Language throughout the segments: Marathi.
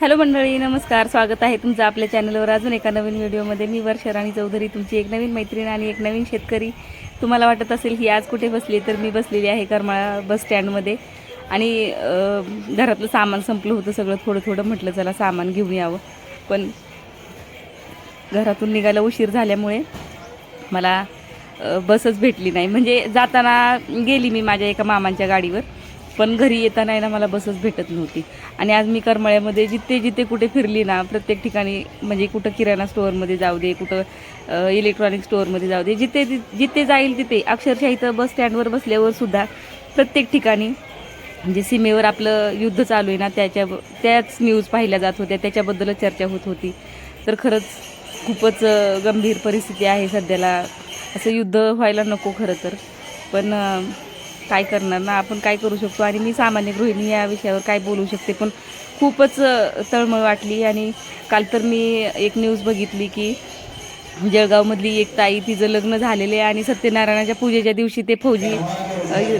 हॅलो मंडळी नमस्कार. स्वागत आहे तुमचं आपल्या चॅनलवर. अजून एका नवीन व्हिडिओमध्ये मी वर्षा राणी चौधरी तुमची एक नवीन मैत्रीण आणि एक नवीन शेतकरी. तुम्हाला वाटत असेल ही आज कुठे बसली तर मी बसलेली आहे करमाळा बस स्टँडमध्ये. आणि घरातलं सामान संपलं होतं सगळं. थोडं थोडं म्हटलं चला सामान घेऊन यावं. पण घरातून निघायला उशीर झाल्यामुळे मला बसच भेटली नाही. म्हणजे जाताना गेली मी माझ्या एका मामांच्या गाडीवर. पण घरी येताना आहे ना मला बसच भेटत नव्हती. आणि आज मी करमळ्यामध्ये जिथे जिथे कुठे फिरली ना प्रत्येक ठिकाणी म्हणजे कुठं किराणा स्टोअरमध्ये जाऊ दे कुठं इलेक्ट्रॉनिक स्टोअरमध्ये जाऊ दे जिथे जिथे जाईल तिथे. अक्षरशः इथं बस स्टँडवर बसल्यावर सुद्धा प्रत्येक ठिकाणी म्हणजे सीमेवर आपलं युद्ध चालू आहे ना त्याच्या त्याच न्यूज पाहिल्या जात होत्या. त्याच्याबद्दलच चर्चा होत होती. तर खरंच खूपच गंभीर परिस्थिती आहे सध्याला. असं युद्ध व्हायला नको खरं तर. पण काय करणार ना? आपण काय करू शकतो? आणि मी सामान्य गृहिणी या विषयावर काय बोलू शकते? पण खूपच तळमळ वाटली आणि काल तर मी एक न्यूज बघितली की जळगावमधली एक ताई तिचं लग्न झालेलं आहे आणि सत्यनारायणाच्या पूजेच्या दिवशी ते फौजी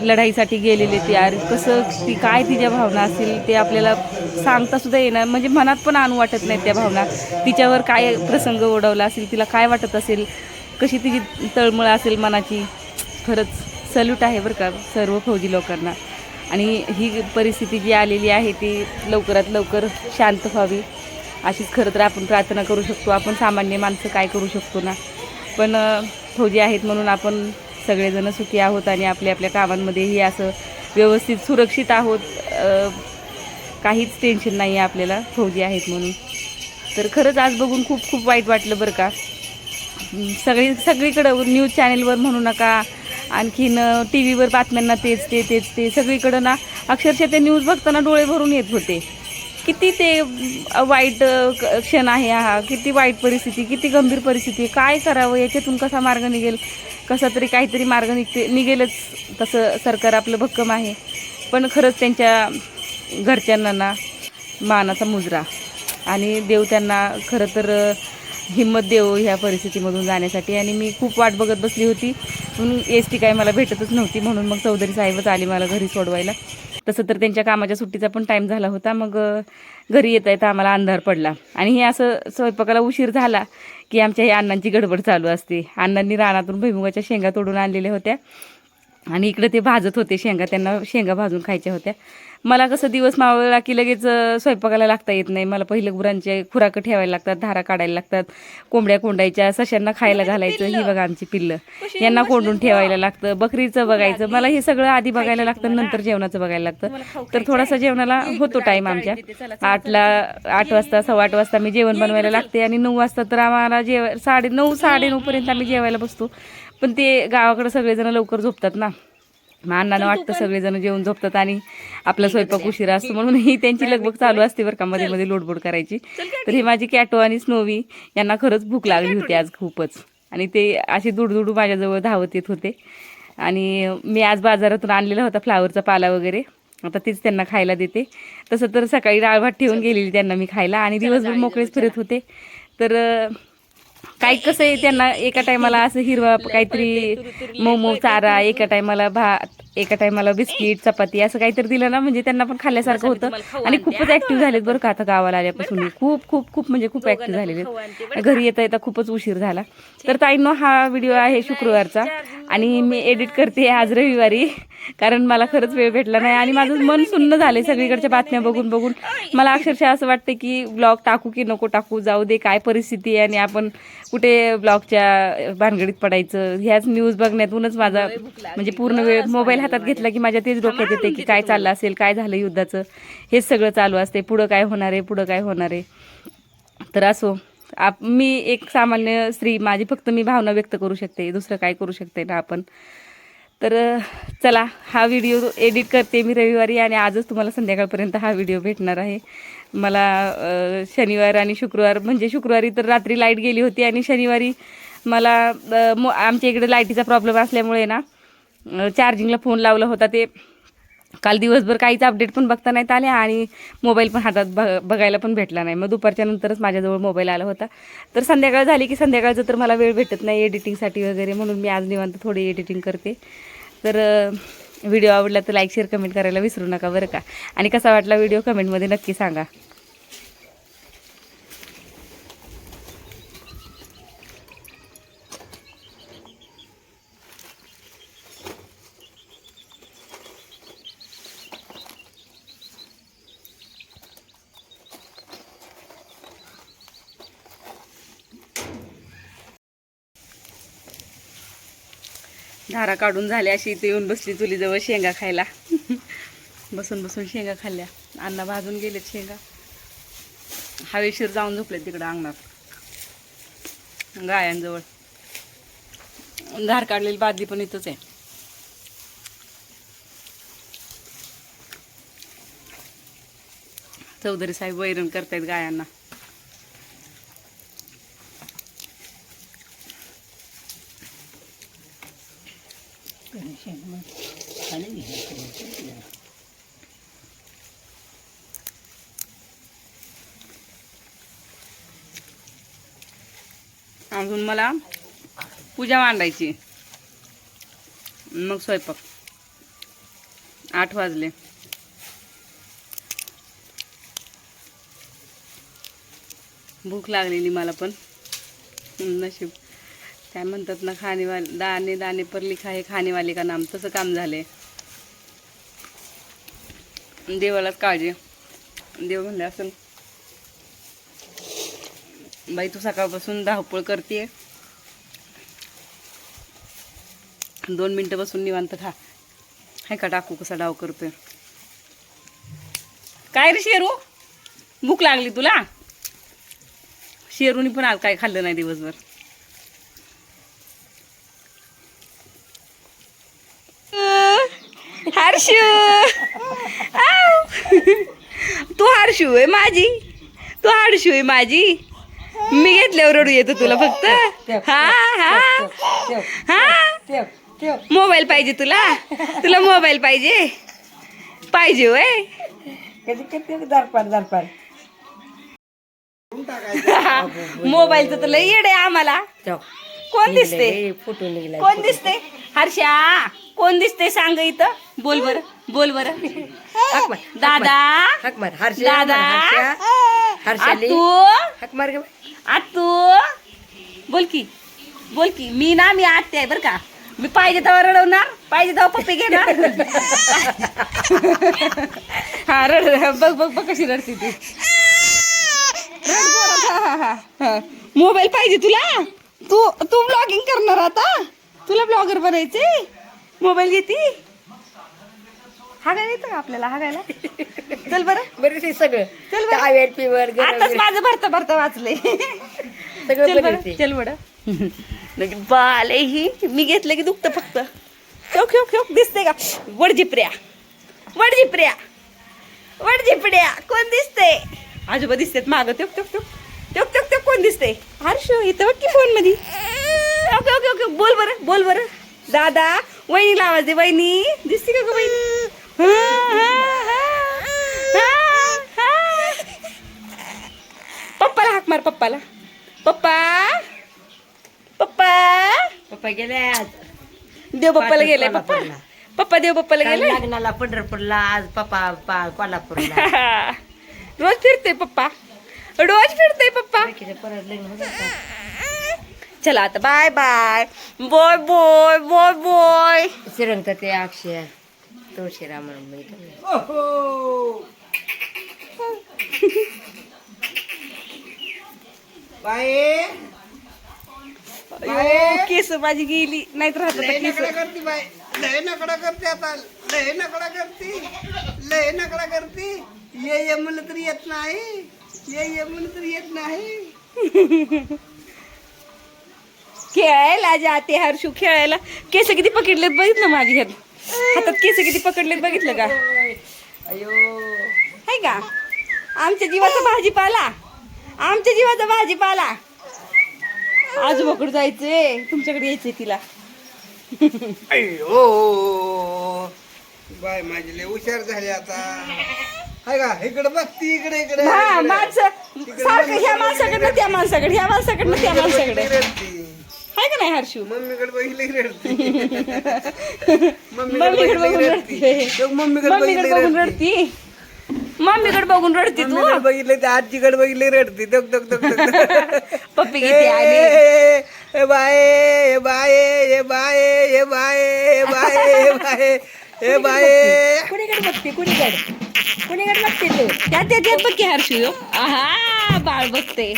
लढाईसाठी गेलेले ते. यार कसं ती काय तिच्या भावना असतील? ते आपल्याला सांगता सुद्धा येणार म्हणजे मनात पण आणू वाटत नाही त्या भावना. तिच्यावर काय प्रसंग ओढवला असेल? तिला काय वाटत असेल? कशी तिची तळमळ असेल मनाची? खरंच सल्यूट आहे बरं का सर्व फौजी लोकांना. आणि ही परिस्थिती जी आलेली आहे ती लवकरात लवकर शांत व्हावी. अशीच खरं तर आपण प्रार्थना करू शकतो. आपण सामान्य माणसं काय करू शकतो ना? पण फौजी आहेत म्हणून आपण सगळेजण सुखी आहोत आणि आपल्या आपल्या कामांमध्येही असं व्यवस्थित सुरक्षित आहोत. काहीच टेन्शन नाही आहे आपल्याला. फौजी आहेत म्हणून. तर खरंच आज बघून खूप खूप वाईट वाटलं बरं का. सगळी सगळीकडं न्यूज चॅनेलवर म्हणू नका. आणखीन टी व्हीवर बातम्यांना तेच ते तेच ते सगळीकडं ना अक्षरशः ते न्यूज बघताना डोळे भरून येत होते. किती ते वाईट क- क्षण आहे हा. किती वाईट परिस्थिती किती गंभीर परिस्थिती काय करावं? याच्यातून कसा मार्ग निघेल? कसा तरी काहीतरी मार्ग निघते निघेलच. तसं सरकार आपलं भक्कम आहे. पण खरंच त्यांच्या घरच्यांना ना मानाचा मुजरा. आणि देव त्यांना खरं तर हिंमत देव ह्या परिस्थितीमधून जाण्यासाठी. आणि मी खूप वाट बघत बसली होती. पण एस टी काय मला भेटतच नव्हती म्हणून मग चौधरी साहेबच आले मला घरी सोडवायला. तसं तर त्यांच्या कामाच्या सुट्टीचा पण टाईम झाला होता. मग घरी येता येता आम्हाला अंधार पडला. आणि हे असं स्वयंपाकाला उशीर झाला की आमच्या हे अण्णांची गडबड चालू असते. अण्णांनी रानातून भुईमुगाच्या शेंगा तोडून आणलेल्या होत्या. आणि इकडे ते भाजत होते शेंगा. त्यांना शेंगा भाजून खायच्या होत्या. मला कसं दिवस मावळला की लगेच स्वयंपाकाला लागता येत नाही. मला पहिले गुरांचे खुराकं ठेवायला लागतात धारा काढायला लागतात कोंबड्या कोंडायच्या सशांना खायला घालायचं ही बघा आमची पिल्लं. यांना कोंडून ठेवायला लागतं बकरीचं बघायचं. मला हे सगळं आधी बघायला लागतं नंतर जेवणाचं बघायला लागतं. तर थोडासा जेवणाला होतो टाईम आमच्या. आठला आठ वाजता सव्वा आठ वाजता मी जेवण बनवायला लागते आणि नऊ वाजता तर आम्हाला जेव साडे नऊ साडे नऊपर्यंत आम्ही जेवायला बसतो. पण ते गावाकडे सगळेजण लवकर झोपतात ना. अण्णांना वाटतं सगळेजण जेवून झोपतात आणि आपला स्वयंपाक उशिरा असतो म्हणून ही त्यांची लगबग चालू असते बरं का मध्ये मध्ये लोडबोड करायची. तर ही माझी कॅटो आणि स्नोवी यांना खरंच भूक लागली होती आज खूपच. आणि ते असे दुडदुडू माझ्याजवळ धावत येत होते. आणि मी आज बाजारातून आणलेला होता फ्लावरचा पाला वगैरे. आता तीच त्यांना खायला देते. तसं तर सकाळी डाळ भात ठेवून गेलेली त्यांना मी खायला. आणि दिवसभर मोकळेच फिरत होते. तर काय कसं आहे त्यांना एका टायमाला असं हिरवा काहीतरी मोमो चारा एका टायमाला भात एका टायमाला बिस्किट चपाती असं काहीतरी दिलं ना म्हणजे त्यांना पण खाल्ल्यासारखं होतं. आणि खूपच ऍक्टिव्ह झालेत बरं का आता गावाला आल्यापासून. खूप खूप खूप म्हणजे खूप ऍक्टिव्ह झालेले. घरी येता येता खूपच उशीर झाला. तर ताईंनो हा व्हिडिओ आहे शुक्रवारचा. आणि मी एडिट करते आज रविवारी कारण मला खरंच वेळ भेटला नाही. आणि माझं मन सुन्न झालंय सगळीकडच्या बातम्या बघून बघून. मला अक्षरशः असं वाटतं की ब्लॉग टाकू की नको टाकू जाऊ दे काय परिस्थिती आहे आणि आपण कुठे ब्लॉगच्या भानगडीत पडायचं ह्याच न्यूज बघण्यातूनच माझा म्हणजे पूर्ण वेळ मोबाईल हातात घेतला की माझ्या तेच डोक्यात येते की काय चाललं असेल काय झालं युद्धाचं हेच सगळं चालू असते पुढं काय होणार आहे पुढं काय होणार आहे. तर असो आप मी एक सामान्य स्त्री माझी फक्त मी भावना व्यक्त करू शकते दुसरं काय करू शकते ना आपण. तर चला हा व्हिडिओ एडिट करते मी रविवारी आणि आजच तुम्हाला संध्याकाळपर्यंत हा व्हिडिओ भेटणार आहे. मला शनिवार आणि शुक्रवार म्हणजे शुक्रवारी तर रात्री लाइट गेली होती आणि शनिवारी मला मो आमच्या इकडे लाईटीचा प्रॉब्लेम असल्यामुळे ना चार्जिंगला फोन लावला होता ते. काल दिवसभर काहीच अपडेट पण बघता नाहीत आले आणि मोबाईल पण हातात बघ बघायला पण भेटला नाही. मग दुपारच्या नंतरच माझ्याजवळ मोबाईल आला होता. तर संध्याकाळ झाली की संध्याकाळचं तर मला वेळ भेटत नाही एडिटिंगसाठी वगैरे म्हणून मी आज निवांत थोडी एडिटिंग करते. तर व्हिडिओ आवडला तर लाईक शेअर कमेंट करायला विसरू नका बरं का. आणि कसा वाटला व्हिडिओ कमेंटमध्ये नक्की सांगा. धारा काढून झाल्या अशी इथे येऊन बसली चुलीजवळ शेंगा खायला. बसून बसून शेंगा खाल्ल्या. अण्णा भाजून गेलेत शेंगा. हवेशीर जाऊन झोपले तिकडं अंगणात. गायांजवळ. धार काढलेली बादली पण इथंच आहे. चौधरी साहेब वैरण करतायत गायांना. अजून मला पूजा मांडायची. मग स्वयंपाक. आठ वाजले. भूक लागलेली मला पण. नशीब. काय म्हणतात ना खाणेवाले दाणे दाणे पर लिखा हे खाणेवाले का नाम तसं काम झाले देवालाच काळजी. देव म्हणले असं बाई तू सकाळपासून धावपळ करते दोन मिनटं बसून निवांत खा. हाय का टाकू कसा डाव करतोय? काय रे शेरू? भूक लागली तुला? शेरूनी पण आज काय खाल्लं नाही दिवसभर हर्षू आव. हर्षू आहे माझी? तू हर्षू आहे माझी? मी घेतल्यावर रडू येतो तुला फक्त? हा हा? हा? मोबाईल पाहिजे तुला? तुला मोबाईल पाहिजे? पाहिजे वय मोबाईलचं तर लई येड आहे आम्हाला. कोण दिसते? फोटो निघला कोण दिसते? हर्षा कोण दिसते सांग इथं? बोल बर बोल बर. दादा. हाक मार हर्षा दादा हर्षाली आतू. हाक मार ग आतू. बोल की बोल की. मी ना मी आत्या आहे बर का. मी पाहिजे तेव्हा रडवणार पाहिजे तेव्हा पप्पी घेणार. हा रड बघ बघ बघ कशी रडते ती. मोबाईल पाहिजे तुला? तू तू ब्लॉगिंग करणार आता? तुला ब्लॉगर बनायचे? मोबाईल घेती? हागायला येतं का आपल्याला? हागायला? चल बरं. बरं ते सगळं. चल बरं. पिवर आताच माझं भरता भरता वाचले चल बरं. चल बरं. बाले ही मी घेतलं की दुखतं फक्त. ठोक ठोक ठोक दिसते का? वडजिप्र्या वडजिप्र्या वडजिपड्या कोण दिसते आजोबा दिसतेत मागं. टोक टोक टोक टोक टोक टोक कोण दिसते हर्ष इथं की फोनमध्ये ओके ओके ओके. बोल बरं बोल बरं. दादा वहिनीला आवाज दे. वहिनी दिसते का ग वहिनी. पप्पाला हाक मार पप्पाला. पप्पा पप्पा. पप्पा गेले आज. देव पप्पाला गेलाय पप्पा. पप्पा देव पप्पाला गेलाय? लग्नाला पंढरपूरला आज पप्पा कोल्हापूरला. रोज फिरते पप्पा. रोज फिरते पप्पा? चला आता बाय बाय बोय बोय बोय बोय श्रीरंग ते अक्षय तुळशीराम म्हणून बघितलं. अयो, केस माझी गेली. नाहीत राहत आता लय केस. नकडा करती बाय लय नकडा करते आता. लय नकडा करती. लय नकडा करती. ये ये म्हणलं तरी येत नाही. ये ये म्हणलं तरी येत नाही. खेळायला जाते हर्षू खेळायला. केस किती पकडलेत बघितलं माझी ह्यात? हातात केस किती पकडलेत बघितलं का? अयो. आहे का? आमच्या जीवाचा भाजीपाला. आमच्या जीवाचा भाजीपाला. आजोबाकडे जायचंय. तुमच्याकडे यायचंय तिला. अयो. बाय माझी लय हुशार झाली आता. हाय का? इकडे बघती इकडे इकडे हा इकडे. माणसं सारखं ह्या माणसाकडनं त्या माणसाकडे ह्या माणसाकडनं त्या माणसाकडे. रडती. आहे का नाही हर्षू? मम्मीकडे बघितलं रडती. मम्मीकडे बघून रडते. तो मम्मीकडे बघून बघितलं रडती. मम्मीकडे बघून रडती तू बघितलं ते आजीकडे बघितले रडती. टक टक टक पप्पी आणि ए ए बाय ए bye bye bye bye bye. ए बाय कुणीकडे बघते कुणीकडे कुणीकडे बघते तू त्या त्या त्यात बघ की हर्षू आहा बाळ बघते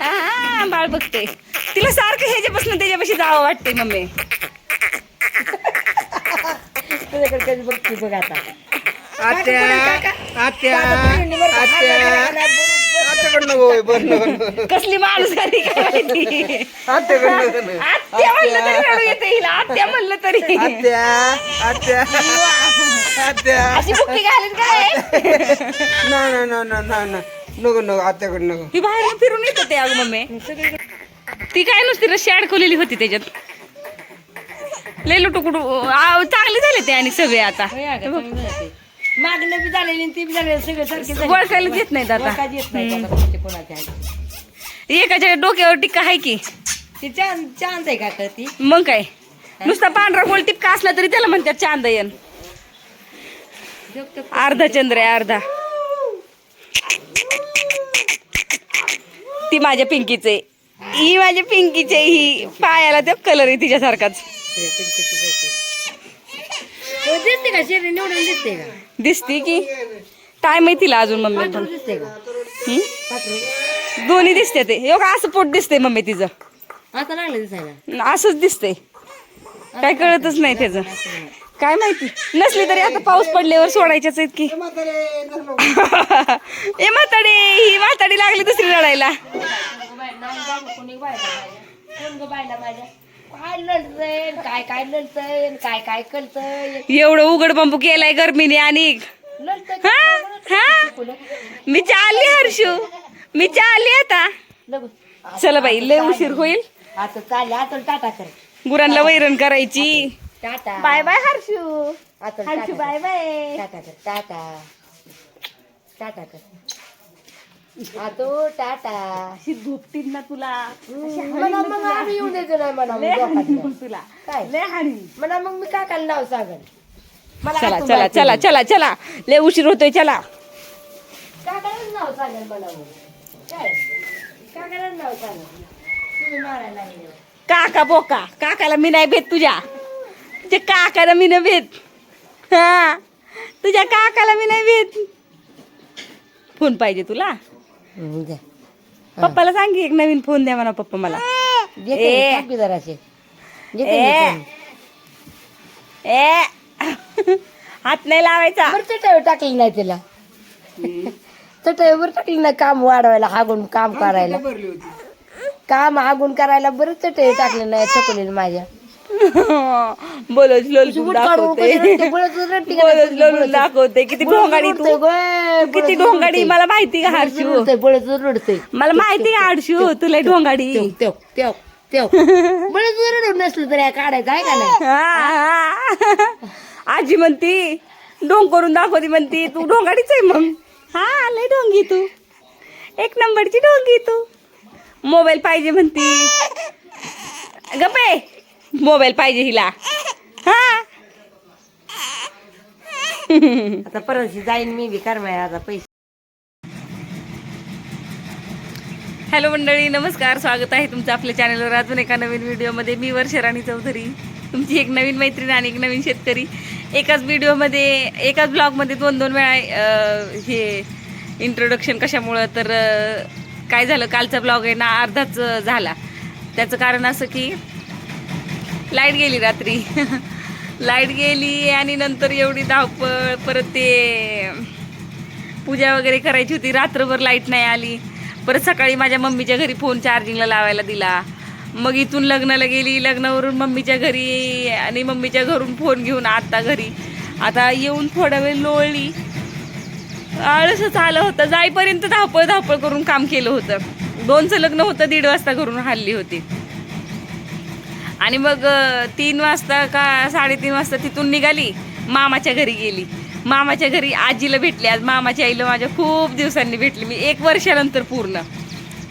आहा बाळ बघते तिला सारखं ह्याच्यापासून त्याच्यापाशी जावं वाटते मम्मी माझ्याकडे कधी बघते बघ आता आत्या आत्या आत्या आत्याकडे नको होय, बरं नको, नको. कसली माणूस घरी काय माहिती? आत्याकडे नको, नको. आत्या म्हणलं तरी रडू येते हिला आत्या म्हणलं तरी. आत्या आत्या आत्या. अशी बुक्की काय? नाही नाही नाही नाही नाही नाही. नको नको आत्याकडे नको. ही बाहेर फिरून येत होते अगं मम्मी. ती काय नुसती रशी अडकवलेली होती त्याच्यात. लय लुटुकुटू आव, चांगले झाले ते आणि सगळे आता. मागणं बी झालेली आणि ती बी झालेली. सगळे सारखे झाले. ओळखायला येत नाहीत आता. ओळखायला येत नाही आता कोणाचे कोणाचे आहे. एकाच्या डोक्यावर टिक्का आहे की. ती चांद चांद आहे का ती? मग काय? नुसता पांढरा गोल टिपका असला तरी त्याला म्हणतात चांदयन अर्धा चंद्र आहे अर्धा. ती माझ्या पिंकीचे ही माझ्या पिंकीचे ही पायाला ते कलर आहे तिच्यासारखाच. पिंकीचं जायचं. हो, दिसते का? शरीर निवडून दिसते का? दिसती की? टाइम आहे तिला अजून मम्मी पण. दोन्ही दिसते ते. एवढं असं पोट दिसते मम्मी तिचं. आता लागलं दिसायला. असंच दिसते काय कळतच नाही त्याचं. काय माहिती? नसली तरी आता पाऊस पडल्यावर सोडायच्याच आहेत की. ए म्हाताडी ही म्हाताडी लागली दुसरी रडायला. काय लढतय काय काय लढतय काय काय कळतय एवढं उघड बांबू केलाय गरमीने आणि. हा? हा? मी चालली हर्षू. मी चालली आता. चला बाई लय उशीर होईल. आता चालले आता टाटा कर. गुरांना वैरण करायची. टाटा. Bye bye Harshu. आता हर्षू बाय बाय. टाटा कर टाटा. टाटा कर. आतो टाटा. अशी झोपतील ना तुला. मग आम्ही येऊन देतो नाही म्हणा लय हाणीन मग तुला. काय? लय हाणीन. म्हणा मग मी काकाला नाव सांगन. मला चला चला माहिती चला नाही. चला चला. लय उशीर होतोय चला. काकालाच नाव सांगन मला मग. काय? काकालाच नाव सांगन. तुम्ही मारायला लागले. काका बोका. काकाला मी नाही भेट तुझ्या. तुझ्या काकाला मी नाही भेट. हा. तुझ्या काकाला मी नाही भेट. फोन पाहिजे तुला? द्या. पप्पाला सांग की एक नवीन फोन द्या म्हणा पप्पा मला. ए. ए. हात नाही लावायचा. बरं चटईवर टाकली नाही तिला. चटईवर टाकली नाही काम वाढवायला हागून काम करायला. भरली होती? काम हागून करायला बरं चटई टाकली नाही चकोलीला माझ्या. बोलच लोलून दाखवते. बोलच लोलून दाखवते. किती ढोंगाडी तू. किती ढोंगाडी मला माहिती का रडतोय मला माहिती का हर्षू? तुला ढोंगाडी नसलं तरी काढायचं आहे का नाही. आजी म्हणती ढोंग करून दाखवती म्हणती तू ढोंगाडीच आहे मग. हा लय ढोंगी तू. एक नंबरची ढोंगी तू. मोबाईल पाहिजे म्हणती. गपे मोबाईल पाहिजे हिला. हा. आता परत जाईन मी करमाय आता पैसे. हॅलो मंडळी नमस्कार. स्वागत आहे तुमचं आपल्या चॅनलवर. अजून एका नवीन व्हिडिओमध्ये मी वर्ष राणी चौधरी. तुमची एक नवीन मैत्रीण आणि एक नवीन शेतकरी. एकाच व्हिडिओमध्ये एकाच ब्लॉगमध्ये दोन दोन वेळा हे इंट्रोडक्शन कशामुळं तर काय झालं? कालचा ब्लॉग आहे ना अर्धाच झाला. त्याचं कारण असं की लाइट गेली रात्री. लाइट गेली आणि नंतर एवढी धावपळ परत ते पूजा वगैरे करायची होती रात्रभर लाइट नाही आली. परत सकाळी माझ्या मम्मीच्या घरी फोन चार्जिंगला लावायला दिला. मग इथून लग्नाला गेली लग्नावरून मम्मीच्या घरी आणि मम्मीच्या घरून फोन घेऊन आता घरी. आता येऊन थोडा वेळ लोळली. आळसच आलं होतं. जाईपर्यंत धावपळ धावपळ करून काम केलं होतं. दोनचं लग्न होतं दीड वाजता घरून हल्ली होती. आणि मग तीन वाजता का साडेतीन वाजता तिथून निघाली. मामाच्या घरी गेली. मामाच्या घरी आजीला भेटली. आज मामाच्या आईला माझ्या खूप दिवसांनी भेटली. मी एक वर्षानंतर पूर्ण.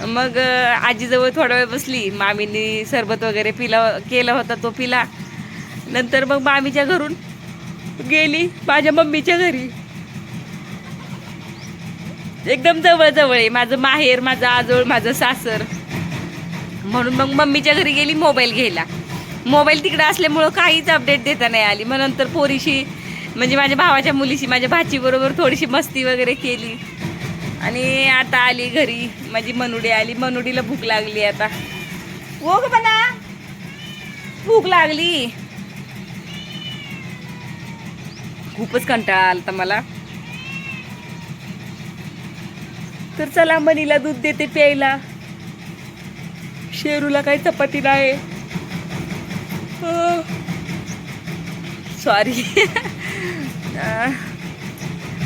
मग आजीजवळ थोडा वेळ बसली. मामींनी सरबत वगैरे पिला केला होता तो पिला. नंतर मग मामीच्या घरून गेली माझ्या मम्मीच्या घरी. एकदम जवळ जवळ आहे. माझं माहेर माझं आजोळ माझं सासर. म्हणून मग मम्मीच्या घरी गेली मोबाईल घ्यायला. मोबाईल तिकडे असल्यामुळं काहीच अपडेट देता नाही आली. मग नंतर पोरीशी म्हणजे माझ्या भावाच्या मुलीशी माझ्या भाचीबरोबर थोडीशी मस्ती वगैरे केली. आणि आता आली घरी. माझी मनुडी आली. मनुडीला भूक लागली आता. हो ग बना भूक लागली. खूपच कंटाळा आलता मला. तर चला मनीला दूध देते प्यायला. शेरूला काही चपाती नाही. सॉरी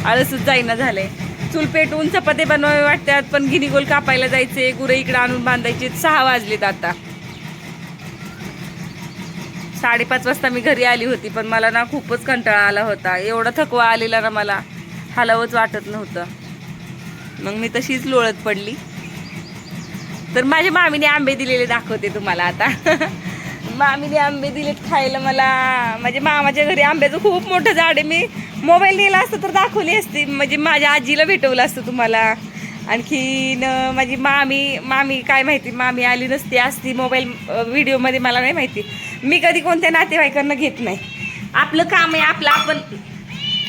आळसच जाईना झालंय. चूल पेटवून चपाती बनवावे वाटतात पण गिनी गोल कापायला जायचे गुरं इकडे आणून बांधायचे. सहा वाजलेत आता. साडेपाच वाजता मी घरी आली होती पण मला ना खूपच कंटाळा आला होता. एवढा थकवा आलेला ना मला हलावंच वाटत नव्हतं. मग मी तशीच लोळत पडली. तर माझ्या मामीने आंबे दिलेले दाखवते तुम्हाला आता. मामीने आंबे दिलेत खायला मला. माझ्या मामाच्या घरी आंब्याचं खूप मोठं झाड आहे. मी मोबाईल नेला असतं तर दाखवली असती. म्हणजे माझ्या आजीला भेटवलं असतं तुम्हाला. आणखीन माझी मामी मामी काय माहिती? मामी आली नसती असती मोबाईल व्हिडिओमध्ये मला नाही माहिती. मी कधी कोणत्या नातेवाईकांना घेत नाही. आपलं काम आहे आपलं आपण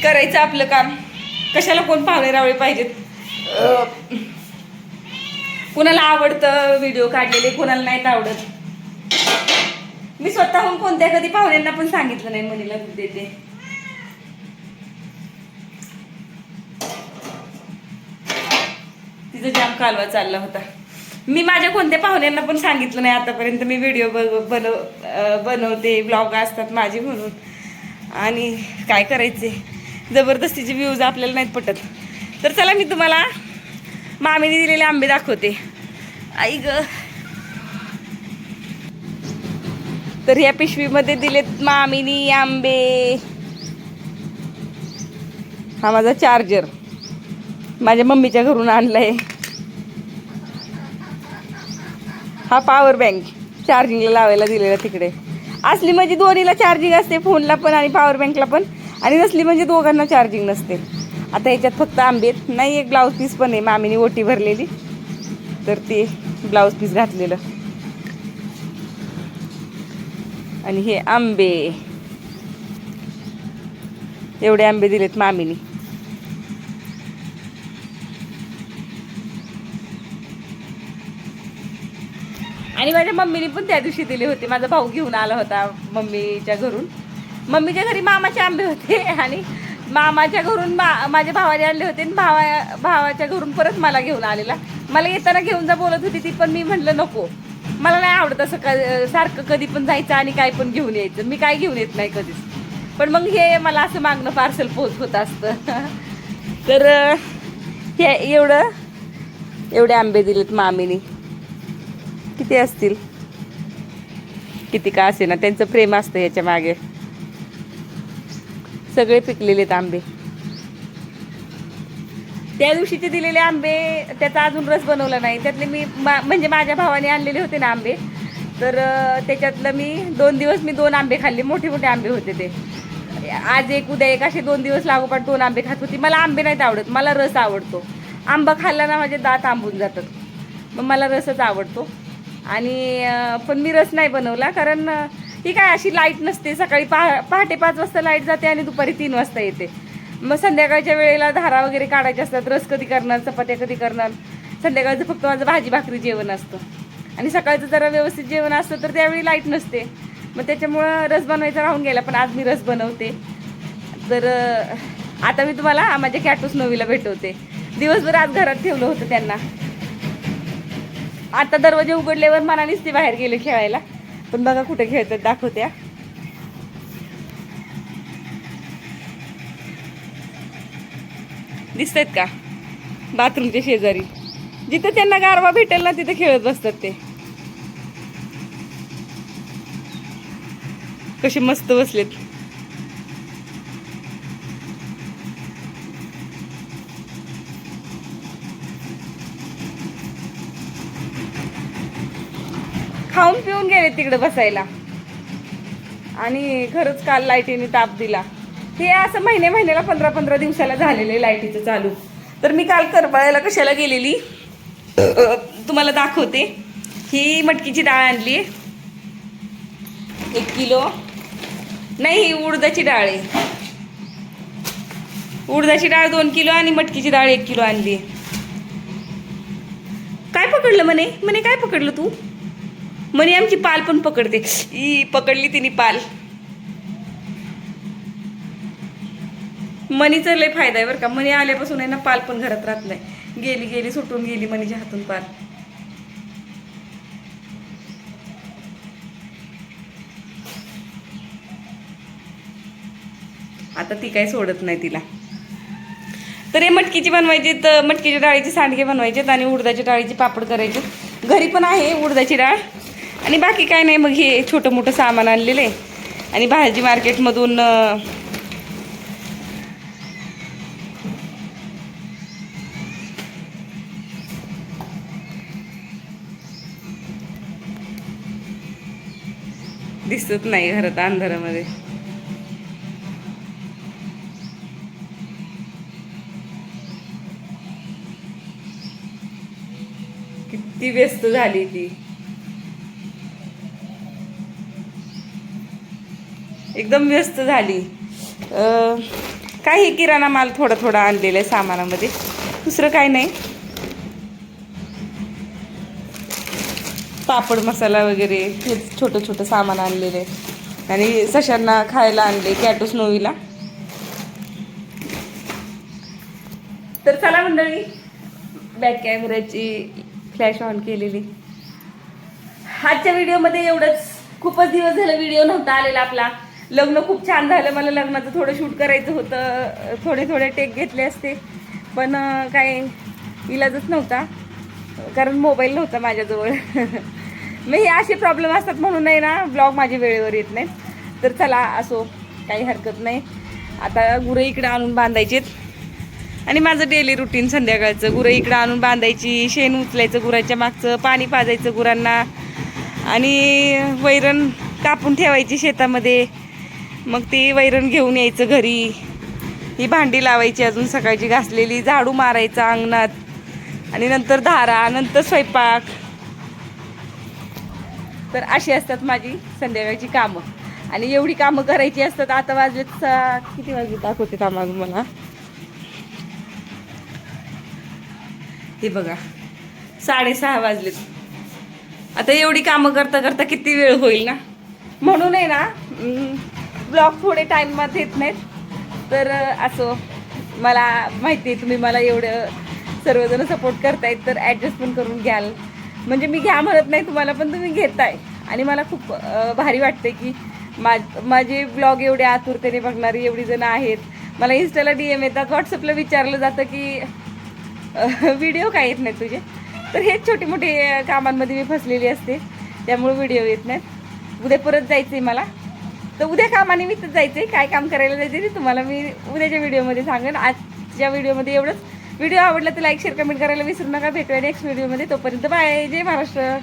करायचं आपलं काम. कशाला कोण पाहुणे रावळे पाहिजेत? कुणाला आवडतं व्हिडिओ काढलेले कुणाला नाहीत आवडत. मी स्वतःहून कोणत्या कधी पाहुण्यांना पण सांगितलं नाही मनीला दूध देते. तिचा जाम कालवा चालला होता. मी माझ्या कोणत्या पाहुण्यांना पण सांगितलं नाही आतापर्यंत. मी व्हिडिओ बनव बनवते ब्लॉग असतात माझे म्हणून. आणि काय करायचे? जबरदस्तीचे व्ह्यूज आपल्याला नाहीत पटत. तर चला मी तुम्हाला मामीने दिलेले आंबे दाखवते. आई ग. तर ह्या पिशवीमध्ये दिलेत मामिनी आंबे. हा माझा चार्जर माझ्या मम्मीच्या घरून आणलाय. हा पॉवर बँक चार्जिंगला लावायला दिलेला तिकडे. असली म्हणजे दोन्हीला चार्जिंग असते फोनला पण आणि पॉवर बँकला पण. आणि नसली म्हणजे दोघांना चार्जिंग नसते. आता ह्याच्यात फक्त आंबे नाही एक ब्लाऊज पीस पण आहे. मामीने ओटी भरलेली. तर ते ब्लाऊज पीस घातलेलं. आणि हे आंबे. एवढे आंबे दिलेत मामीनी. आणि माझ्या मम्मीने पण त्या दिवशी दिले होते. माझा भाऊ घेऊन आला होता मम्मीच्या घरून. मम्मीच्या घरी मामाचे आंबे होते आणि मामाच्या घरून मा माझ्या भावाने आणले होते आणि भावा भावाच्या घरून परत मला घेऊन आलेला. मला येताना घेऊन जा बोलत होती ती पण मी म्हटलं नको. मला नाही आवडत असं क सारखं कधी पण जायचं आणि काय पण घेऊन यायचं. मी काय घेऊन येत नाही कधीच. पण मग हे मला असं मागणं पार्सल पोच होत असतं. तर हे एवढं एवढे आंबे दिलेत मामीनी. किती असतील? किती का असे ना त्यांचं प्रेम असतं याच्या मागे. सगळे पिकलेले आहेत आंबे. त्या दिवशीचे दिलेले आंबे त्याचा अजून रस बनवला नाही. त्यातले मी मा- म्हणजे माझ्या भावाने आणलेले होते ना आंबे. तर त्याच्यातलं मी दोन दिवस मी दोन आंबे खाल्ले. मोठे मोठे आंबे होते ते. आज एक उद्या एक असे दोन दिवस लागोपाठ दोन आंबे खात होती. मला आंबे नाहीत आवडत. मला रस आवडतो. आंबा खाल्ला ना माझे दात आंबून जातात. मग मला रसच आवडतो. आणि पण मी रस नाही बनवला. कारण ही काय अशी लाइट नसते. सकाळी पहा पहाटे पाच वाजता लाइट जाते आणि दुपारी तीन वाजता येते. मग संध्याकाळच्या वेळेला धारा वगैरे काढायच्या असतात रस कधी करणार चपात्या कधी करणार संध्याकाळचं फक्त माझं भाजी भाकरी जेवण असतं. आणि सकाळचं जरा व्यवस्थित जेवण असतं तर त्यावेळी लाइट नसते. मग त्याच्यामुळं रस बनवायचा राहून गेला पण आज मी रस बनवते. तर आता मी तुम्हाला माझ्या कॅटूस नवीला भेटवते. दिवसभर आज घरात ठेवलं होतं त्यांना. आता दरवाजे उघडल्यावर मनानेच ते बाहेर गेले खेळायला. पण बघा कुठे खेळतात दाखवत्या. दिसत आहेत का? बाथरूमच्या शेजारी. जिथं त्यांना गारवा भेटेल ना तिथं खेळत बसतात ते. कसे मस्त बसलेत. खाऊन पिऊन गेले तिकडे बसायला. आणि खरंच काल लाईटीने ताप दिला. हे असं महिने महिन्याला पंधरा पंधरा दिवसाला झालेले लाईटीचं चालू. तर मी काल करपाळ्याला कशाला गेलेली? तुम्हाला दाखवते. ही मटकीची डाळ आणली एक किलो. नाही ही उडदाची डाळ आहे. उडदाची डाळ दोन किलो आणि मटकीची डाळ एक किलो आणली काय पकडलं म्हणे? म्हणे काय पकडलं तू? म्हणे आमची पाल पण पकडते. ई पकडली तिने पाल. मनीचा लय फायदा आहे बरं का. मनी आल्यापासून आहे ना पाल पण घरात राहत नाही. गेली गेली सुटून गेली मनीच्या हातून पाल. आता ती काही सोडत नाही तिला. तर हे मटकीची बनवायची तर मटकीच्या डाळीचे सांडगे बनवायचेत आणि उडदाच्या डाळीचे पापड करायचे घरी पण आहे उडदाची डाळ. आणि बाकी काय नाही मग हे छोटं मोठं सामान आणलेलं आहे. आणि भाजी मार्केटमधून दिसत नाही घरात अंधारामध्ये. किती व्यस्त झाली ती. एकदम व्यस्त झाली. अं, काही किराणा माल थोडा थोडा आणलेला आहे सामानामध्ये. दुसरं काय नाही. पापड मसाला वगैरे हेच छोटं छोटं सामान आणलेलं आहे. आणि सशांना खायला आणले कॅटोस नोवीला तर चला मंडळी बॅक कॅमेऱ्याची फ्लॅश ऑन केलेली. आजच्या व्हिडिओमध्ये एवढंच. खूपच दिवस झालं व्हिडिओ नव्हता आलेला आपला. लग्न खूप छान झालं. मला लग्नाचं थोडं शूट करायचं होतं. थोडे थोडे टेक घेतले असते. पण काय इलाजच नव्हता. कारण मोबाईल नव्हता माझ्याजवळ. मग हे असे प्रॉब्लेम असतात म्हणून नाही ना ब्लॉग माझे वेळेवर येत नाहीत. तर चला असो काही हरकत नाही. आता गुरं इकडं आणून बांधायचेत. आणि माझं डेली रुटीन संध्याकाळचं. गुरं इकडं आणून बांधायची शेण उचलायचं गुरांच्या मागचं पाणी पाजायचं गुरांना. आणि वैरण कापून ठेवायची शेतामध्ये. मग ती वैरण घेऊन यायचं घरी. ही भांडी लावायची अजून सकाळची घासलेली. झाडू मारायचा अंगणात. आणि नंतर धारा नंतर स्वयंपाक. तर अशी असतात माझी संध्याकाळची कामं. आणि एवढी कामं करायची असतात आता वाजवेत सा- किती वाजले दाखवते कामा मला. हे बघा साडेसहा वाजलेत. आता एवढी कामं करता करता किती वेळ होईल ना? म्हणून आहे ना ब्लॉग थोडे टाईममध्ये येत नाहीत. तर असो मला माहिती आहे तुम्ही मला एवढं सर्वजण सपोर्ट करतायत तर ॲडजस्ट पण करून घ्याल. म्हणजे मी घ्या म्हणत नाही तुम्हाला पण तुम्ही घेताय. आणि मला खूप भारी वाटते की मा माझे ब्लॉग एवढे आतुरतेने बघणारी एवढी जण आहेत. मला इन्स्टाला डी एम येतात व्हॉट्सअपला विचारलं जातं की व्हिडिओ काय येत नाहीत तुझे? तर हेच छोटे मोठे कामांमध्ये मी फसलेली असते. त्यामुळे व्हिडिओ येत नाहीत. उद्या परत जायचं आहे मला. तर उद्या कामानिमित्त जायचं आहे काय काम करायला जायचं ते तुम्हाला मी उद्याच्या व्हिडिओमध्ये सांगेन. आजच्या व्हिडिओमध्ये एवढंच. व्हिडिओ आवडला तर लाईक शेअर कमेंट करायला विसरू नका. भेटूया नेक्स्ट व्हिडिओमध्ये तोपर्यंत बाय. जय महाराष्ट्र.